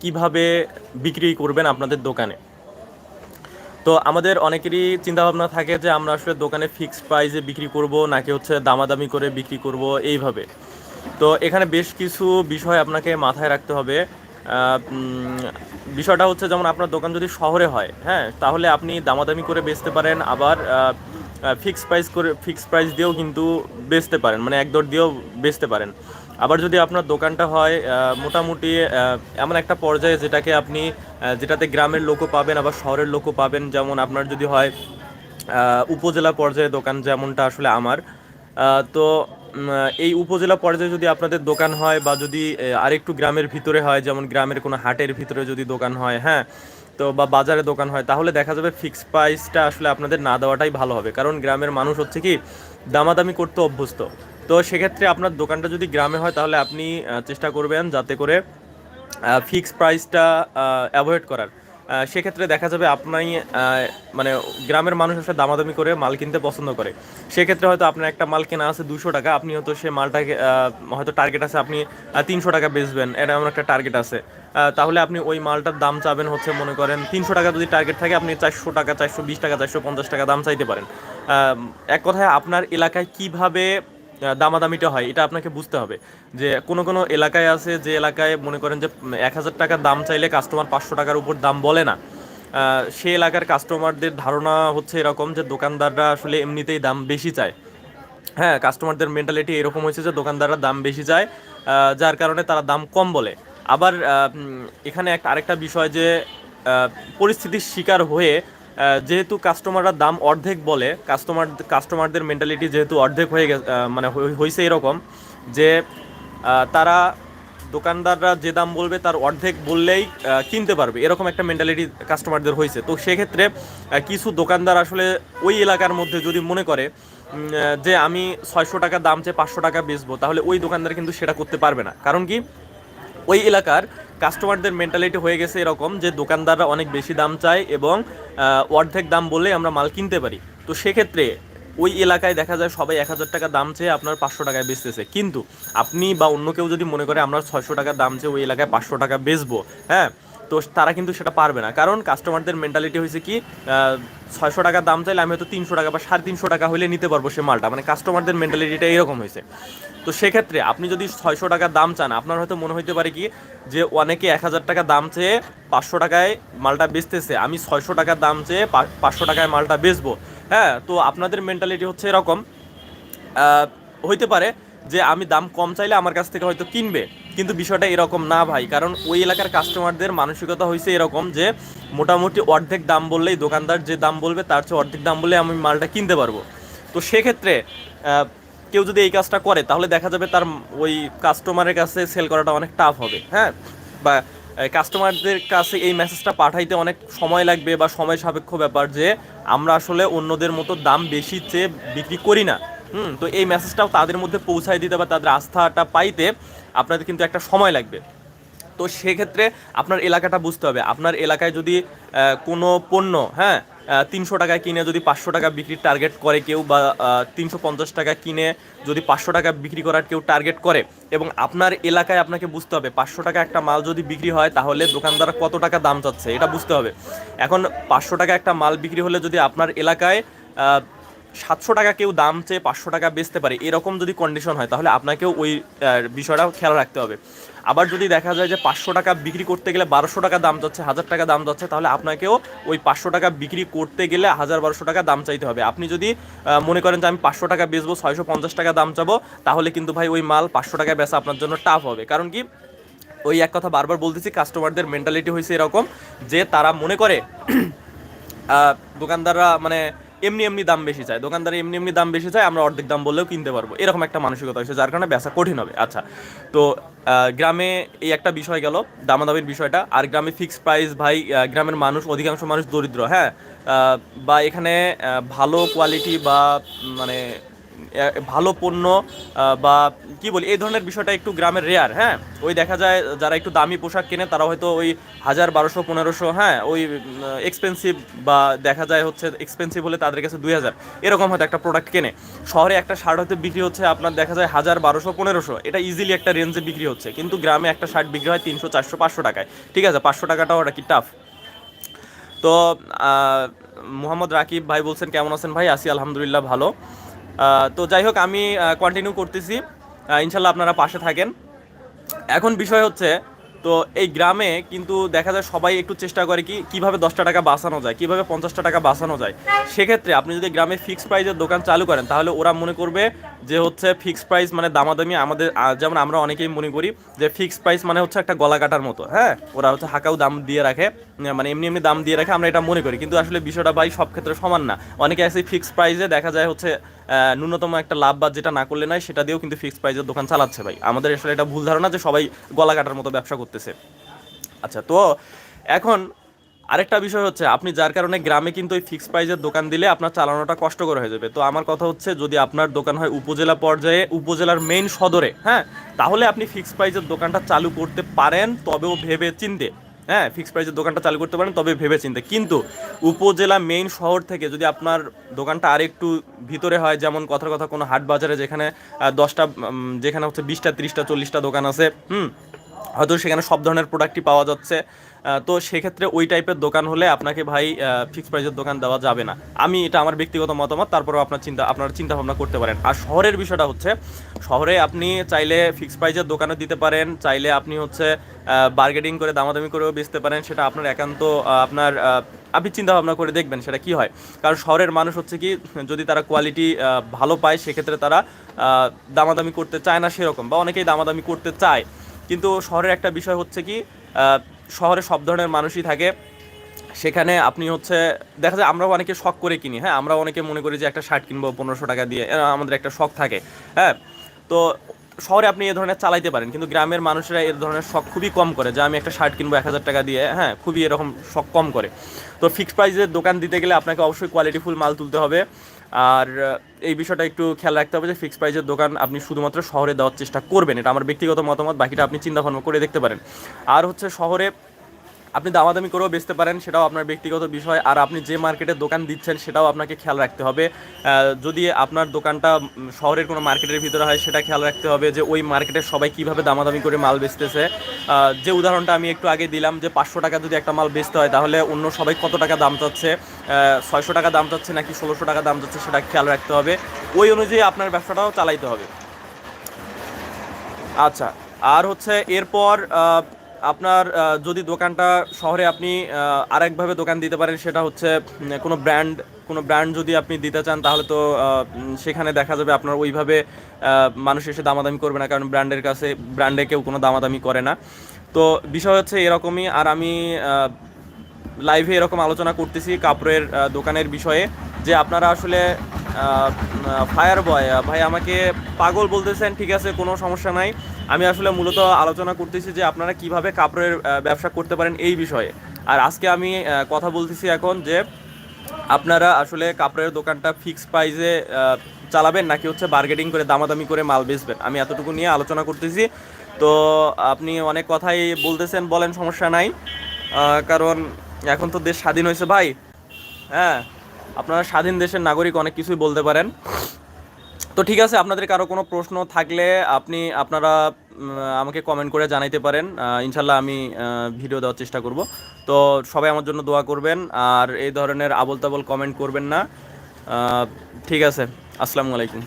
কীভাবে বিক্রি করবেন আপনাদের দোকানে? তো আমাদের অনেকেরই চিন্তাভাবনা থাকে যে আমরা আসলে দোকানে ফিক্সড প্রাইসে বিক্রি করব নাকি হচ্ছে দামাদামি করে বিক্রি করব এইভাবে। তো এখানে বেশ কিছু বিষয় আপনাকে মাথায় রাখতে হবে। বিষয়টা হচ্ছে যেমন আপনার দোকান যদি শহরে হয় হ্যাঁ তাহলে আপনি দামাদামি করে বেচতে পারেন, আবার ফিক্সড প্রাইস করে ফিক্সড প্রাইস দিয়েও কিন্তু বেচতে পারেন মানে এক দর দিয়েও বেচতে পারেন। আবার যদি আপনার দোকানটা হয় মোটামুটি এমন একটা পর্যায়ে যেটাকে আপনি যেটাতে গ্রামের লোকও পাবেন, আবার শহরের লোকও পাবেন। যেমন আপনার যদি হয় উপজেলা পর্যায়ে দোকান যেমনটা আসলে আমার। তো এই উপজেলা পর্যায়ে যদি আপনাদের দোকান হয় বা যদি আরেকটু গ্রামের ভিতরে হয়, যেমন গ্রামের কোনো হাটের ভিতরে যদি দোকান হয় হ্যাঁ তো বা বাজারে দোকান হয়, তাহলে দেখা যাবে ফিক্সড প্রাইসটা আসলে আপনাদের না দেওয়াটাই ভালো হবে। কারণ গ্রামের মানুষ হচ্ছে কি, দামাদামি করতে অভ্যস্ত। তো সেক্ষেত্রে আপনার দোকানটা যদি গ্রামে হয়, তাহলে আপনি চেষ্টা করবেন যাতে করে ফিক্সড প্রাইসটা অ্যাভয়েড করার। সেক্ষেত্রে দেখা যাবে আপনি মানে গ্রামের মানুষ আসলে দামাদামি করে মাল কিনতে পছন্দ করে। সেক্ষেত্রে হয়তো আপনার একটা মাল কেনা আছে দুশো টাকা, আপনি হয়তো সে মালটাকে হয়তো টার্গেট আছে আপনি তিনশো টাকা বেচবেন, এটা এমন একটা টার্গেট আছে। তাহলে আপনি ওই মালটার দাম চাবেন হচ্ছে মনে করেন তিনশো টাকা যদি টার্গেট থাকে, আপনি চারশো টাকা, চারশো বিশ টাকা, চারশো পঞ্চাশ টাকা দাম চাইতে পারেন। এক কথায় আপনার এলাকায় কীভাবে দামাদামিটা হয়, এটা আপনাকে বুঝতে হবে। যে কোনো কোনো এলাকায় আছে, যে এলাকায় মনে করেন যে এক হাজার টাকার দাম চাইলে কাস্টমার পাঁচশো টাকার উপর দাম বলে না সে এলাকার কাস্টমারদের ধারণা হচ্ছে এরকম যে, দোকানদাররা আসলে এমনিতেই দাম বেশি চায়। হ্যাঁ কাস্টমারদের মেন্টালিটি এরকম হয়েছে যে, দোকানদাররা দাম বেশি চায় যার কারণে তারা দাম কম বলে। আবার এখানে একটা, আরেকটা বিষয় যে পরিস্থিতির শিকার হয়ে যেহেতু কাস্টমাররা দাম অর্ধেক বলে কাস্টমার কাস্টমারদের মেন্টালিটি যেহেতু অর্ধেক হয়ে গেছে মানে হয়েছে এরকম, যে তারা দোকানদাররা যে দাম বলবে তার অর্ধেক বললেই কিনতে পারবে, এরকম একটা মেন্টালিটি কাস্টমারদের হয়েছে তো সেক্ষেত্রে কিছু দোকানদার আসলে ওই এলাকার মধ্যে যদি মনে করে যে আমি ছয়শো টাকা দাম চেয়ে পাঁচশো টাকা বেচবো, তাহলে ওই দোকানদার কিন্তু সেটা করতে পারবে না। কারণ কি? ওই এলাকার কাস্টমারদের মেন্টালিটি হয়ে গেছে এরকম যে দোকানদাররা অনেক বেশি দাম চায় এবং অর্ধেক দাম বলে আমরা মাল কিনতে পারি। তো সেক্ষেত্রে ওই এলাকায় দেখা যায় সবাই এক হাজার টাকা দাম চেয়ে আপনার পাঁচশো টাকায় বেচতেছে। কিন্তু আপনি বা অন্য কেউ যদি মনে করে আমরা ছয়শো টাকা দাম চেয়ে ওই এলাকায় পাঁচশো টাকা বেচবো হ্যাঁ? তো তারা কিন্তু সেটা পারবে না। কারণ কাস্টমারদের মেন্টালিটি হয়েছে কি ছয়শো টাকা দাম চাইলে আমি হয়তো তিনশো টাকা বা সাড়ে তিনশো টাকা হলে নিতে পারব সে মালটা। মানে কাস্টমারদের মেন্টালিটিটা এরকম হয়েছে তো সেক্ষেত্রে আপনি যদি ছয়শো টাকা দাম চান, আপনার হয়তো মনে হইতে পারে কি যে অনেকে এক হাজার টাকা দাম চেয়ে পাঁচশো টাকায় মালটা বেচতেছে। আমি ছয়শো টাকা দাম চেয়ে পাঁচশো টাকায় মালটা বেচবো। হ্যাঁ তো আপনাদের মেন্টালিটি হচ্ছে এরকম। হইতে পারে যে আমি দাম কম চাইলে আমার কাছ থেকে হয়তো কিনবে। কিন্তু বিষয়টা এরকম না ভাই, কারণ ওই এলাকার কাস্টমারদের মানসিকতা হয়েছে এরকম যে, মোটামুটি অর্ধেক দাম বললেই দোকানদার যে দাম বলবে, তার চেয়ে অর্ধেক দাম বললে আমি মালটা কিনতে পারব। তো সেক্ষেত্রে কেউ যদি এই কাজটা করে, তাহলে দেখা যাবে তার ওই কাস্টমারের কাছে সেল করাটা অনেক টাফ হবে হ্যাঁ? বা কাস্টমারদের কাছে এই মেসেজটা পাঠাইতে অনেক সময় লাগবে বা সময় সাপেক্ষ ব্যাপার যে, আমরা আসলে অন্যদের মতো দাম বেশি চেয়ে বিক্রি করি না। হুম, তো এই মেসেজটাও তাদের মধ্যে পৌঁছায় দিতে বা তাদের আস্থাটা পাইতে আপনাদের কিন্তু একটা সময় লাগবে। তো সেক্ষেত্রে আপনার এলাকাটা বুঝতে হবে। আপনার এলাকায় যদি কোনো পণ্য হ্যাঁ তিনশো টাকায় কিনে যদি পাঁচশো টাকা বিক্রির টার্গেট করে কেউ বা তিনশো পঞ্চাশ টাকা কিনে যদি পাঁচশো টাকা বিক্রি করার কেউ টার্গেট করে এবং আপনার এলাকায় আপনাকে বুঝতে হবে, পাঁচশো টাকা একটা মাল যদি বিক্রি হয় তাহলে দোকানদার কত টাকা দাম চাচ্ছে, এটা বুঝতে হবে। এখন পাঁচশো টাকা একটা মাল বিক্রি হলে যদি আপনার এলাকায় সাতশো টাকা কেউ দাম চেয়ে পাঁচশো টাকা বেচতে পারে, এরকম যদি কন্ডিশন হয়, তাহলে আপনাকেও ওই বিষয়টা খেয়াল রাখতে হবে। আবার যদি দেখা যায় যে পাঁচশো টাকা বিক্রি করতে গেলে বারোশো টাকা দাম যাচ্ছে, হাজার টাকা দাম যাচ্ছে, তাহলে আপনাকেও ওই পাঁচশো টাকা বিক্রি করতে গেলে হাজার বারোশো টাকা দাম চাইতে হবে। আপনি যদি মনে করেন যে আমি পাঁচশো টাকা বেচবো, ছয়শো পঞ্চাশ টাকা দাম চাবো, তাহলে কিন্তু ভাই ওই মাল পাঁচশো টাকায় বেচা আপনার জন্য টাফ হবে। কারণ কি? ওই এক কথা বারবার বলতেছি কাস্টমারদের মেন্টালিটি হয়েছে এরকম যে তারা মনে করে দোকানদাররা মানে এমনি এমনি দাম বেশি চায়। দোকানদার এমনি এমনি দাম বেশি চায়, আমরা অর্ধেক দাম বললেও কিনতে পারব। এরকম একটা মানসিকতা হয়েছে, যার কারণে ব্যবসা কঠিন হবে। আচ্ছা তো গ্রামে এই একটা বিষয় গেল, দামাদামির বিষয়টা। আর গ্রামে ফিক্সড প্রাইস ভাই গ্রামের মানুষ, অধিকাংশ মানুষ দরিদ্র। হ্যাঁ বা এখানে ভালো কোয়ালিটি বা মানে ভালো পণ্য বা কি বলি, এই ধরনের বিষয়টা একটু গ্রামের রেয়ার হ্যাঁ? ওই দেখা যায় যারা একটু দামি পোশাক কেনে, তারা হয়তো ওই হাজার, বারোশো, পনেরোশো হ্যাঁ ওই এক্সপেন্সিভ বা দেখা যায় হচ্ছে এক্সপেন্সিভ হলে তাদের কাছে দুই হাজার। এরকম হয়তো একটা প্রোডাক্ট কেনে। শহরে একটা শার্ট হয়তো বিক্রি হচ্ছে আপনার দেখা যায় হাজার, বারোশো, পনেরোশো। এটা ইজিলি একটা রেঞ্জে বিক্রি হচ্ছে। কিন্তু গ্রামে একটা শার্ট বিক্রি হয় তিনশো, চারশো, পাঁচশো টাকায়। ঠিক আছে, পাঁচশো টাকাটাও ওটা কি টাফ তো মোহাম্মদ রাকিব ভাই বলছেন, কেমন আছেন ভাই? আসি আলহামদুলিল্লাহ, ভালো। তো যাই হোক, আমি কন্টিনিউ করতেছি। ইনশাল্লাহ আপনারা পাশে থাকেন। এখন বিষয় হচ্ছে, তো এই গ্রামে কিন্তু দেখা যায় সবাই একটু চেষ্টা করে কি, কীভাবে দশটা টাকা বাঁচানো যায়, কীভাবে পঞ্চাশটা টাকা বাঁচানো যায়। সেক্ষেত্রে আপনি যদি গ্রামে ফিক্সড প্রাইজের দোকান চালু করেন, তাহলে ওরা মনে করবে যে হচ্ছে ফিক্সড প্রাইস মানে দামাদামি আমাদের যেমন আমরা অনেকেই মনে করি যে ফিক্সড প্রাইস মানে হচ্ছে একটা গলা কাটার মতো হ্যাঁ? ওরা হচ্ছে হাকাও দাম দিয়ে রাখে মানে এমনি এমনি দাম দিয়ে রাখে, আমরা এটা মনে করি। কিন্তু আসলে বিষয়টা ভাই সব ক্ষেত্রে সমান না। অনেকে আছে ফিক্সড প্রাইসে দেখা যায় হচ্ছে ন্যূনতম একটা লাভ বা যেটা না করলে নাই সেটা দিয়েও কিন্তু ফিক্সড প্রাইসের দোকান চালাচ্ছে ভাই। আমাদের আসলে এটা ভুল ধারণা যে সবাই গলা কাটার মতো ব্যবসা করতেছে। আচ্ছা তো এখন আরেকটা বিষয় হচ্ছে, আপনি যার কারণে গ্রামে কিন্তু ওই ফিক্সড প্রাইসের দোকান দিলে আপনার চালানোটা কষ্টকর হয়ে যাবে। তো আমার কথা হচ্ছে, যদি আপনার দোকান হয় উপজেলা পর্যায়ে, উপজেলার মেইন সদরে হ্যাঁ তাহলে আপনি ফিক্সড প্রাইসের দোকানটা চালু করতে পারেন, তবেও ভেবে চিনতে হ্যাঁ ফিক্সড প্রাইসের দোকানটা চালু করতে পারেন, তবে ভেবে চিনতে কিন্তু উপজেলা মেইন শহর থেকে যদি আপনার দোকানটা আরেকটু ভিতরে হয়, যেমন কথার কথা কোনো হাট বাজারে যেখানে দশটা যেখানে হচ্ছে বিশটা, ত্রিশটা, চল্লিশটা দোকান আছে, হুম হয়তো সেখানে সব ধরনের প্রোডাক্টই পাওয়া যাচ্ছে। তো সেক্ষেত্রে ওই টাইপের দোকান হলে আপনাকে ভাই ফিক্সড প্রাইসের দোকান দেওয়া যাবে না। আমি এটা আমার ব্যক্তিগত মতামত, তারপরেও আপনার চিন্তা আপনার চিন্তা ভাবনা করতে পারেন। আর শহরের বিষয়টা হচ্ছে, শহরে আপনি চাইলে ফিক্সড প্রাইসের দোকানে দিতে পারেন, চাইলে আপনি হচ্ছে বার্গেটিং করে দামাদামি করেও বেচতে পারেন, সেটা আপনার একান্ত আপনার আপনি চিন্তা ভাবনা করে দেখবেন সেটা কি হয়। কারণ শহরের মানুষ হচ্ছে কি, যদি তারা কোয়ালিটি ভালো পায়, সেক্ষেত্রে তারা দামাদামি করতে চায় না সেরকম, বা অনেকেই দামাদামি করতে চায়। কিন্তু শহরের একটা বিষয় হচ্ছে কি শহরে সব ধরনের মানুষই থাকে। সেখানে আপনি হচ্ছে, দেখা যায় আমরা অনেকে শখ করে কিনি হ্যাঁ? আমরা অনেকে মনে করি যে একটা শার্ট কিনবো, পনেরোশো টাকা দিয়ে। আমাদের একটা শখ থাকে হ্যাঁ? তো শহরে আপনি এ ধরনের চালাইতে পারেন, কিন্তু গ্রামের মানুষেরা এর ধরনের শখ খুবই কম করে, যে আমি একটা শার্ট কিনবো এক হাজার টাকা দিয়ে হ্যাঁ? খুবই এরকম শখ কম করে। তো ফিক্সড প্রাইসের দোকান দিতে গেলে আপনাকে অবশ্যই কোয়ালিটিফুল মাল তুলতে হবে। আর এই বিষয়টা একটু খেয়াল রাখতে হবে যে ফিক্স প্রাইজের দোকান আপনি শুধুমাত্র শহরে দেওয়ার চেষ্টা করবেন। এটা আমার ব্যক্তিগত মতামত, বাকিটা আপনি চিন্তা ভাবনা করে দেখতে পারেন। আর হচ্ছে শহরে আপনি দামাদামি করেও বেচতে পারেন, সেটাও আপনার ব্যক্তিগত বিষয়। আর আপনি যে মার্কেটে দোকান দিচ্ছেন, সেটাও আপনাকে খেয়াল রাখতে হবে। যদি আপনার দোকানটা শহরের কোনো মার্কেটের ভিতরে হয়, সেটা খেয়াল রাখতে হবে যে ওই মার্কেটে সবাই কীভাবে দামাদামি করে মাল বেচতেছে। যে উদাহরণটা আমি একটু আগে দিলাম যে পাঁচশো টাকা যদি একটা মাল বেচতে হয়, তাহলে অন্য সবাই কত টাকা দাম চাচ্ছে? ছয়শো টাকা দাম চাচ্ছে নাকি ষোলোশো টাকা দাম চাচ্ছে, সেটা খেয়াল রাখতে হবে। ওই অনুযায়ী আপনার ব্যবসাটাও চালাইতে হবে। আচ্ছা আর হচ্ছে এরপর আপনার যদি দোকানটা শহরে আপনি আরেকভাবে দোকান দিতে পারেন, সেটা হচ্ছে কোনো ব্র্যান্ড কোনো ব্র্যান্ড যদি আপনি দিতে চান, তাহলে তো সেখানে দেখা যাবে আপনার ওইভাবে মানুষ এসে দামাদামি করবে না, কারণ ব্র্যান্ডের কাছে, ব্র্যান্ডে কেউ কোনো দামাদামি করে না। তো বিষয় হচ্ছে এরকমই, আর আমি লাইভে এরকম আলোচনা করতেছি কাপড়ের দোকানের বিষয়ে, যে আপনারা আসলে ফায়ার বয় ভাই আমাকে পাগল বলতেছেন, ঠিক আছে, কোনো সমস্যা নাই। আমি আসলে মূলত আলোচনা করতেছি যে আপনারা কীভাবে কাপড়ের ব্যবসা করতে পারেন এই বিষয়ে। আর আজকে আমি কথা বলতেছি এখন যে আপনারা আসলে কাপড়ের দোকানটা ফিক্স প্রাইসে চালাবেন নাকি হচ্ছে বার্গেটিং করে, দামাদামি করে মাল বেচবেন? আমি এতটুকু নিয়ে আলোচনা করতেছি। তো আপনি অনেক কথাই বলতেছেন, বলেন সমস্যা নাই। কারণ এখন তো দেশ স্বাধীন হয়েছে ভাই। হ্যাঁ আপনারা স্বাধীন দেশের নাগরিক, অনেক কিছুই বলতে পারেন। তো ঠিক আছে আপনাদের কারও কোনো প্রশ্ন থাকলে আপনি, আপনারা আমাকে কমেন্ট করে জানাইতে পারেন। ইনশাল্লাহ আমি ভিডিও দেওয়ার চেষ্টা করব। তো সবাই আমার জন্য দোয়া করবেন, আর এই ধরনের আবল তাবল কমেন্ট করবেন না। ঠিক আছে, আসসালামু আলাইকুম।